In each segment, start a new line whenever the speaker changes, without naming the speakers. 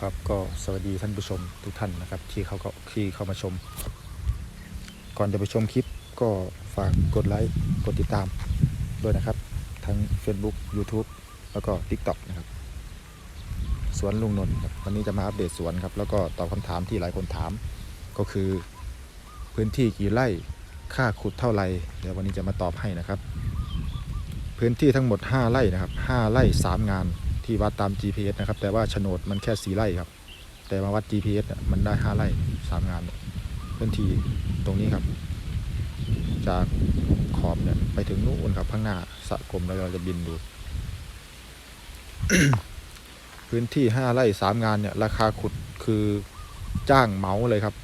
ครับก็สวัสดีท่านผู้ชมทุกท่านนะครับ ที่เขาก็ที่เข้ามาชม ก่อนจะไปชมคลิปก็ฝากกดไลค์กดติดตามด้วยนะครับ ทั้ง Facebook YouTube แล้วก็ TikTok นะครับ สวนลุงนนท์ครับวันนี้จะมาอัปเดตสวนครับ แล้วก็ตอบคำถามที่หลายคนถาม ก็คือพื้นที่กี่ไร่ค่าขุดเท่าไหร่เดี๋ยววันนี้จะมาตอบให้นะครับ พื้นที่ทั้งหมด 5 ไร่นะครับ 5 ไร่ 3 งาน ที่วัดตาม GPS นะครับ แต่ว่าโฉนดมันแค่4ไร่ครับ แต่มาวัด GPS เนี่ยมันได้5ไร่3งานพื้นที่ตรงนี้ครับ จากขอบเนี่ยไปถึงนู่นครับข้างหน้าสะกลมแล้วเราจะบินดูพื้นที่5ไร่3งานเนี่ย ราคาขุดคือจ้างเหมาเลยครับ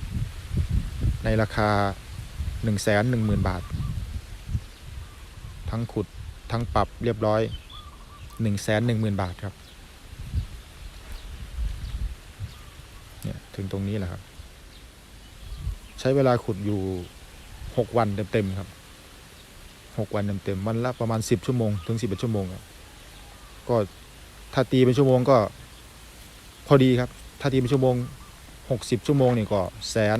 ในราคา1 1 0 0 0 0บาท ทั้งขุดทั้งปรับเรียบร้อย 1 1 0 0 0 0 บาทครับ เนี่ยถึงตรงนี้แหละครับ ใช้เวลาขุดอยู่ 6 วันเต็มๆครับ 6 วันเต็มๆวันละประมาณ 10 ชั่วโมง ถึง 11 ชั่วโมงครับก็ถ้าตีเป็นชั่วโมงก็พอดีครับ ถ้าตีเป็นชั่วโมง 60 ชั่วโมงนี่ก็แสน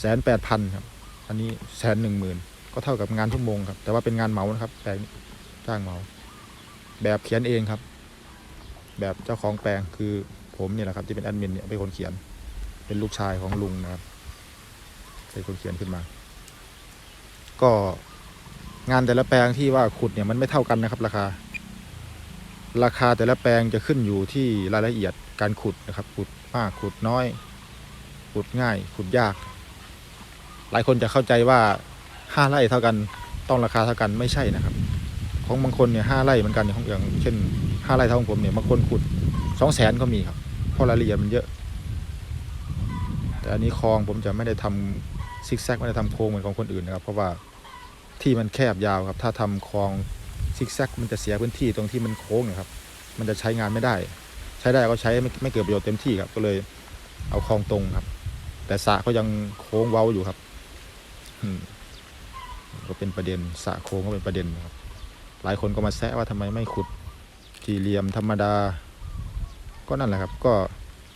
แสนแปดพันครับ อันนี้แสนหนึ่งหมื่นก็เท่ากับงานชั่วโมงครับ แต่ว่าเป็นงานเหมานะครับแปลงนี้จ้างเหมา แบบเขียนเองครับ แบบเจ้าของแปลงคือผมเนี่ยแหละครับที่เป็นแอดมินเนี่ยเป็นคนเขียน เป็นลูกชายของลุงนะครับเป็นคนเขียนขึ้นมา ก็งานแต่ละแปลงที่ว่าขุดเนี่ยมันไม่เท่ากันนะครับ ราคา ราคาแต่ละแปลงจะขึ้นอยู่ที่รายละเอียดการขุดนะครับ ขุดมากขุดน้อย ขุดง่าย ขุดยาก หลายคนจะเข้าใจว่าห้าไร่เท่ากัน ต้องราคาเท่ากันไม่ใช่นะครับ ของบางคนเนี่ยห้าไร่เหมือนกันอย่างของอย่างเช่นห้าไร่เท่าของผมเนี่ยบางคนขุดสองแสนก็มีครับเพราะรายละเอียดมันเยอะ แต่อันนี้คลองผมจะไม่ได้ทำซิกแซกไม่ได้ทำโค้งเหมือนของคนอื่นนะครับ เพราะว่าที่มันแคบยาวครับ ถ้าทำคลองซิกแซกมันจะเสียพื้นที่ตรงที่มันโค้งนะครับ มันจะใช้งานไม่ได้ ใช้ได้ก็ใช้ไม่ไม่เกิดประโยชน์เต็มที่ครับ ก็เลยเอาคลองตรงครับ แต่สระก็ยังโค้งเว้าอยู่ครับก็เป็นประเด็นสระโค้งก็เป็นประเด็นนะครับ หลายคนก็มาแซะว่าทำไมไม่ขุดสี่เหลี่ยมธรรมดา ก็นั่นแหละครับ ก็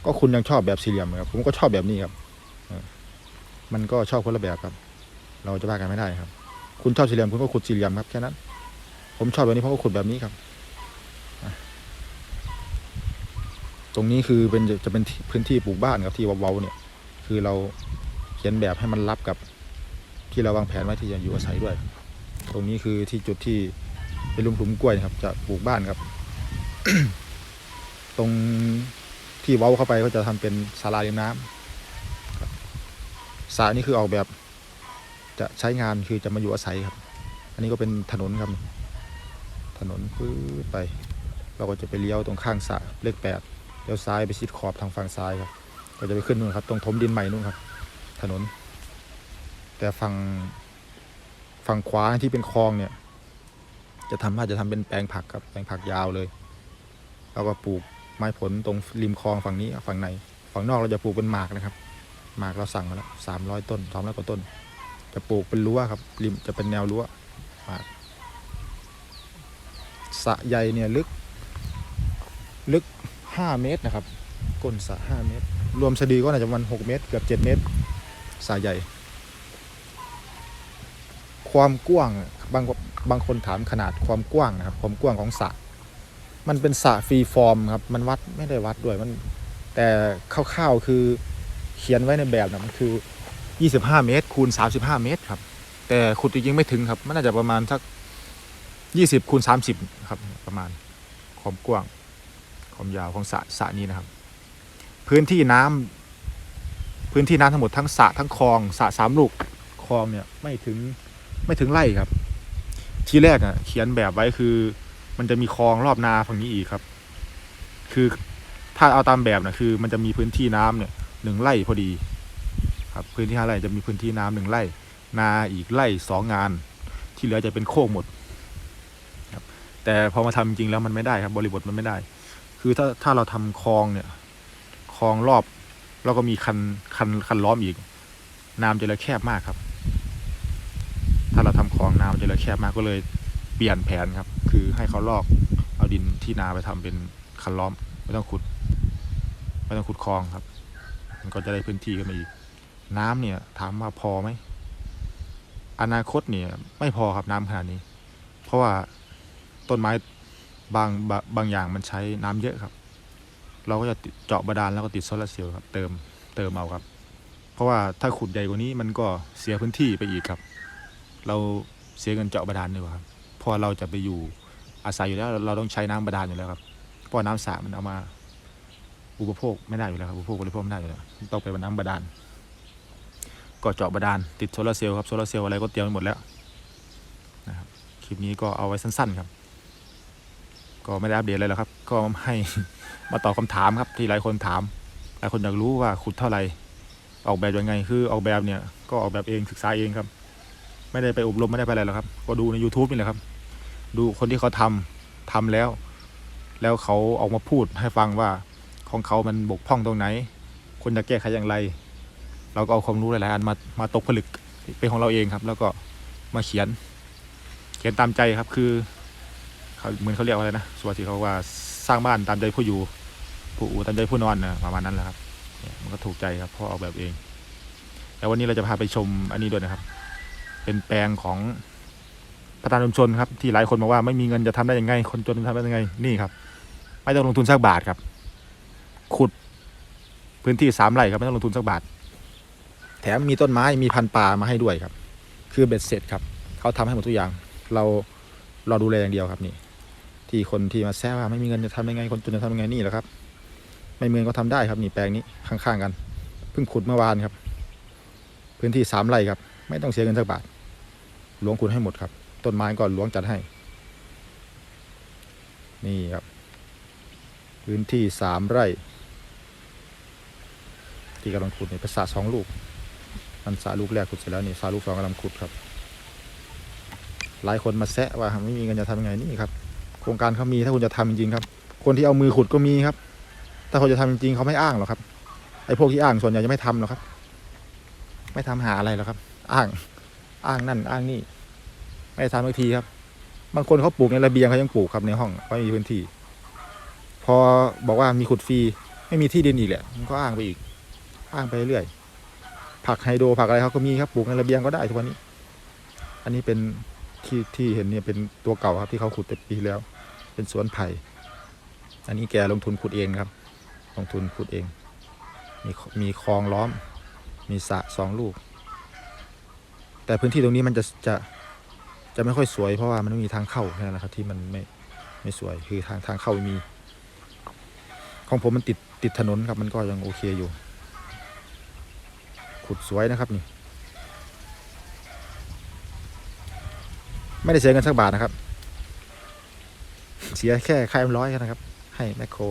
ก็คุณยังชอบแบบสี่เหลี่ยมครับผมก็ชอบแบบนี้ครับมันก็ชอบคนละแบบครับ เราจะว่ากันไม่ได้ครับ คุณชอบสี่เหลี่ยมคุณก็ขุดสี่เหลี่ยมครับแค่นั้น ผมชอบแบบนี้ผมก็ขุดแบบนี้ครับตรงนี้คือเป็นจะเป็นพื้นที่ปลูกบ้านครับที่เว้าๆเนี่ย คือเราเขียนแบบให้มันรับกับที่เราวางแผนไว้ที่จะอยู่อาศัยด้วย ตรงนี้คือที่จุดที่ เป็นลุมถุมกล้วยนะครับ จะปลูกบ้านครับ ตรงที่เว้าเข้าไปก็จะทำเป็นศาลาริมน้ำครับสระนี่คือออกแบบ จะใช้งานคือจะมาอยู่อาศัยครับ อันนี้ก็เป็นถนนครับ ถนนปื๊ดไป เราก็จะไปเลี้ยวตรงข้างสระเลขแปดเลี้ยวซ้ายไปชิดขอบทางฝั่งซ้ายครับก็จะไปขึ้นนู่นครับ ตรงถมดินใหม่นู่นครับ ถนน แต่ฝั่งฝั่งขวาที่เป็นคลองเนี่ย จะทำว่าจะทำเป็นแปลงผักครับแปลงผักยาวเลยแล้วก็ปลูกไม้ผลตรงริมคลองฝั่งนี้ฝั่งในฝั่งนอกเราจะปลูกเป็นหมากนะครับ หมากเราสั่งมาแล้วสามร้อยต้นสามร้อยกว่าต้น จะปลูกเป็นรั้วครับ ริมจะเป็นแนวรั้วหมากสะใหญ่เนี่ยลึก ลึกห้าเมตรนะครับ ก้นสะห้าเมตร รวมสะดือก็น่าจะประมาณหกเมตรเกือบเจ็ดเมตรสะใหญ่ความกว้างบาง บางคนถามขนาดความกว้างนะครับ ความกว้างของสระมันเป็นสระฟรีฟอร์มครับ มันวัดไม่ได้วัดด้วยมันแต่คร่าวๆคือเขียนไว้ในแบบนะมันคือ 25 เมตร คูณ 35 เมตรครับ แต่ขุดจริงๆไม่ถึงครับ มันน่าจะประมาณสัก 20 คูณ 30 ครับ ประมาณความกว้างความยาวของสระสระนี้นะครับ พื้นที่น้ำพื้นที่น้ำทั้งหมดทั้งสระทั้งคลองสระสามลูกคลองเนี่ยไม่ถึงไม่ถึงไร่ครับ ที่แรกอะ เขียนแบบไว้คือ มันจะมีคลองรอบนาฝั่งนี้อีกครับ คือถ้าเอาตามแบบนะคือ มันจะมีพื้นที่น้ำเนี่ยหนึ่งไร่พอดี ครับ พื้นที่ห้าไร่จะมีพื้นที่น้ำหนึ่งไร่ นาอีกไร่สองงาน ที่เหลือจะเป็นโคกหมดครับ แต่พอมาทำจริงแล้วมันไม่ได้ครับ บริบทมันไม่ได้ คือถ้าถ้าเราทำคลองเนี่ยคลองรอบ แล้วก็มีคันคันคันล้อมอีก น้ำจะเลยแคบมากครับ ทำคลองน้ำจะเลยแคบมากก็เลยเปลี่ยนแผนครับ คือให้เขาลอกเอาดินที่นาไปทำเป็นคันล้อมไม่ต้องขุดไม่ต้องขุดคลองครับ มันก็จะได้พื้นที่กันมาอีก น้ำเนี่ยถามว่าพอไหมอนาคตเนี่ย ไม่พอครับน้ำขนาดนี้ เพราะว่าต้นไม้บางบางบางอย่างมันใช้น้ำเยอะครับ เราก็จะเจาะบาดาลแล้วก็ติดโซลาร์เซลล์ครับ เติมเติมเอาครับ เพราะว่าถ้าขุดใหญ่กว่านี้มันก็เสียพื้นที่ไปอีกครับ เรา เสียเงินเจาะบาดาลดีกว่าครับพราะเราจะไปอยู่อาศัยอยู่แล้ว เราต้องใช้น้ำบาดาลอยู่แล้วครับเพราะน้ำสระมันเอามา อุปโภคไม่ได้อยู่แล้วครับอุปโภคบริโภคไม่ได้อยู่แล้วต้องไปเป็นน้ำบาดาลก็เจาะบาดาลติดโซลาร์เซลล์ครับโซลาร์เซลล์อะไรก็เตรียมไว้หมดแล้วนะครับคลิปนี้ก็เอาไว้สั้น ๆครับ ก็ไม่ได้อัปเดตอะไรแล้วครับ ก็ให้มาตอบคำถามครับที่หลายคนถามหลายคนอยากรู้ว่าขุดเท่าไหร่ออกแบบยังไงคือออกแบบเนี่ยก็ออกแบบเองศึกษาเองครับ ไม่ได้ไปอบรมไม่ได้ไปอะไรหรอกครับ ก็ดูใน YouTube นี่แหละครับ ดูคนที่เขาทำทำแล้ว แล้วเขาออกมาพูดให้ฟังว่าของเขามันบกพร่องตรงไหนควรจะแก้ไขอย่างไร เราก็เอาความรู้หลายๆอันมามาตกผลึกเป็นของเราเองครับ แล้วก็มาเขียน เขียนตามใจครับคือเขาเหมือนเขาเรียกว่าอะไรนะสวัสดีเขาว่าสร้างบ้านตามใจผู้อยู่ ผู้อู่ตามใจผู้นอนนะประมาณนั้นแหละครับมันก็ถูกใจครับเพราะออกแบบเอง แล้ววันนี้เราจะพาไปชมอันนี้ด้วยนะครับ เป็นแปลงของประธานชุมชนครับที่หลายคนบอกว่าไม่มีเงินจะทำได้ยังไง คนจนจะทำได้ยังไงนี่ครับ ไม่ต้องลงทุนสักบาทครับ ขุดพื้นที่สามไร่ครับไม่ต้องลงทุนสักบาท แถมมีต้นไม้มีพันธุ์ป่ามาให้ด้วยครับ คือเบ็ดเสร็จครับเขาทำให้หมดทุกอย่าง เราเราดูแลอย่างเดียวครับนี่ ที่คนที่มาแซวว่าไม่มีเงินจะทำยังไง คนจนจะทำยังไงนี่แหละครับ ไม่มีเงินก็ทำได้ครับนี่แปลงนี้ข้างๆกันเพิ่งขุดเมื่อวานครับ พื้นที่สามไร่ครับ ไม่ต้องเสียเงินสักบาทหลวงขุดให้หมดครับ ต้นไม้ก็หลวงจัดให้ นี่ครับ พื้นที่สามไร่ ที่กำลังขุดนี่เป็นสระสองลูกมันสระลูกแรกขุดเสร็จแล้วนี่สระลูกสองกำลังขุดครับ หลายคนมาแซะว่าไม่มีเงินจะทำยังไงนี่ครับ โครงการเขามีถ้าคุณจะทำจริงๆครับ คนที่เอามือขุดก็มีครับ ถ้าคนจะทำจริงๆเขาไม่อ้างหรอกครับไอ้พวกที่อ้างส่วนใหญ่จะไม่ทำหรอกครับ ไม่ทำหาอะไรหรอกครับ อ้าง อ้างนั่นอ้างนี่ไม่ทำสักทีครับ บางคนเขาปลูกในระเบียงเขายังปลูกครับในห้องเขาไม่มีพื้นที่ พอบอกว่ามีขุดฟรีไม่มีที่ดินอีกแหละมันก็อ้างไปอีก อ้างไปเรื่อยผักไฮโดรผักอะไรเขาก็มีครับปลูกในระเบียงก็ได้ทุกวันนี้ อันนี้เป็นที่ที่เห็นเนี่ยเป็นตัวเก่าครับที่เขาขุดแต่ปีแล้ว เป็นสวนไผ่อันนี้แกลงทุนขุดเองครับ ลงทุนขุดเอง มีมีคลองล้อม มีสระสองลูก แต่พื้นที่ตรงนี้มันจะจะจะไม่ค่อยสวยเพราะว่ามันไม่มีทางเข้าแค่นั้นแหละครับที่มันไม่ไม่สวยคือทางทางเข้าไม่มี ของผมมันติดติดถนนครับมันก็ยังโอเคอยู่ ขุดสวยนะครับนี่ ไม่ได้เสียเงินสักบาทนะครับ เสียแค่ค่าเอ็มร้อยนะครับ ให้แมคโคร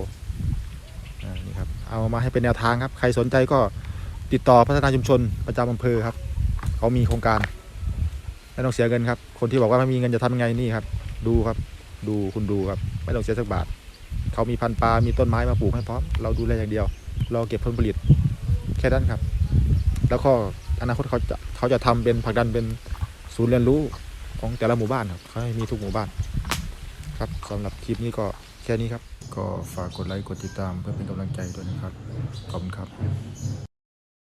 นี่ครับเอามาให้เป็นแนวทางครับ ใครสนใจก็ติดต่อพัฒนาชุมชนประจำอำเภอครับ เขามีโครงการไม่ต้องเสียเงินครับ คนที่บอกว่าไม่มีเงินจะทำยังไงนี่ครับ ดูครับ ดูคุณดูครับ ไม่ต้องเสียสักบาท เขามีพันธุ์ปลา มีต้นไม้มาปลูกให้พร้อม เราดูแลอย่างเดียวเราเก็บผลผลิต แค่นั้นครับ แล้วก็อนาคตเขาจะเขาจะทำเป็นผลักดันเป็นศูนย์เรียนรู้ของแต่ละหมู่บ้านครับเขาให้มีทุกหมู่บ้าน ครับสำหรับคลิปนี้ก็แค่นี้ครับ ก็ฝากกดไลค์กดติดตามเพื่อเป็นกำลังใจด้วยนะครับ ขอบคุณครับ